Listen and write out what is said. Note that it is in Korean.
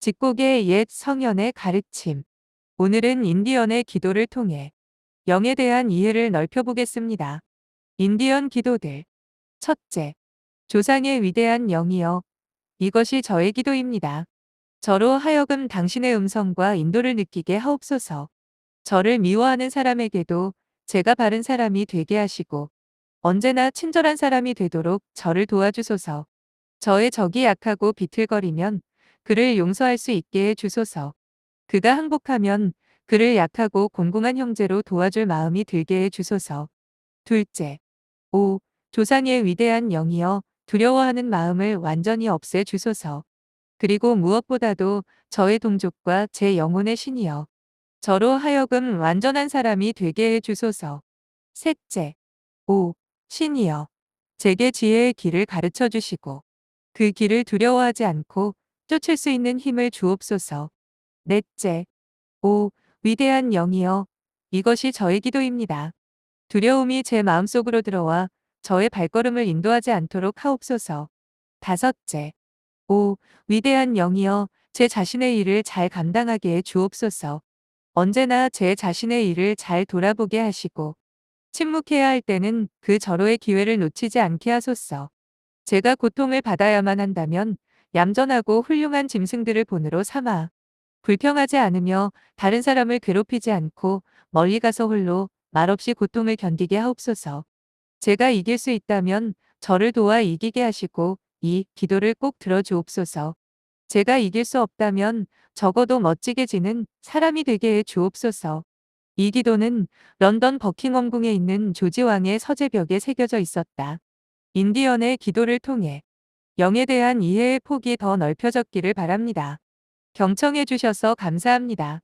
직곡의 옛 성현의 가르침. 오늘은 인디언의 기도를 통해 영에 대한 이해를 넓혀보겠습니다. 인디언 기도들. 첫째, 조상의 위대한 영이여. 이것이 저의 기도입니다. 저로 하여금 당신의 음성과 인도를 느끼게 하옵소서. 저를 미워하는 사람에게도 제가 바른 사람이 되게 하시고 언제나 친절한 사람이 되도록 저를 도와주소서. 저의 적이 약하고 비틀거리면 그를 용서할 수 있게 해 주소서. 그가 항복하면 그를 약하고 공공한 형제로 도와줄 마음이 들게 해 주소서. 둘째, 오, 조상의 위대한 영이여 두려워하는 마음을 완전히 없애 주소서. 그리고 무엇보다도 저의 동족과 제 영혼의 신이여 저로 하여금 완전한 사람이 되게 해 주소서. 셋째, 오, 신이여 제게 지혜의 길을 가르쳐 주시고 그 길을 두려워하지 않고 쫓을 수 있는 힘을 주옵소서. 넷째, 오, 위대한 영이여, 이것이 저의 기도입니다. 두려움이 제 마음속으로 들어와 저의 발걸음을 인도하지 않도록 하옵소서. 다섯째, 오, 위대한 영이여, 제 자신의 일을 잘 감당하게 해 주옵소서. 언제나 제 자신의 일을 잘 돌아보게 하시고, 침묵해야 할 때는 그 절호의 기회를 놓치지 않게 하소서. 제가 고통을 받아야만 한다면 얌전하고 훌륭한 짐승들을 본으로 삼아 불평하지 않으며 다른 사람을 괴롭히지 않고 멀리 가서 홀로 말없이 고통을 견디게 하옵소서. 제가 이길 수 있다면 저를 도와 이기게 하시고 이 기도를 꼭 들어주옵소서. 제가 이길 수 없다면 적어도 멋지게 지는 사람이 되게 해 주옵소서. 이 기도는 런던 버킹엄궁에 있는 조지 왕의 서재벽에 새겨져 있었다. 인디언의 기도를 통해 영에 대한 이해의 폭이 더 넓혀졌기를 바랍니다. 경청해 주셔서 감사합니다.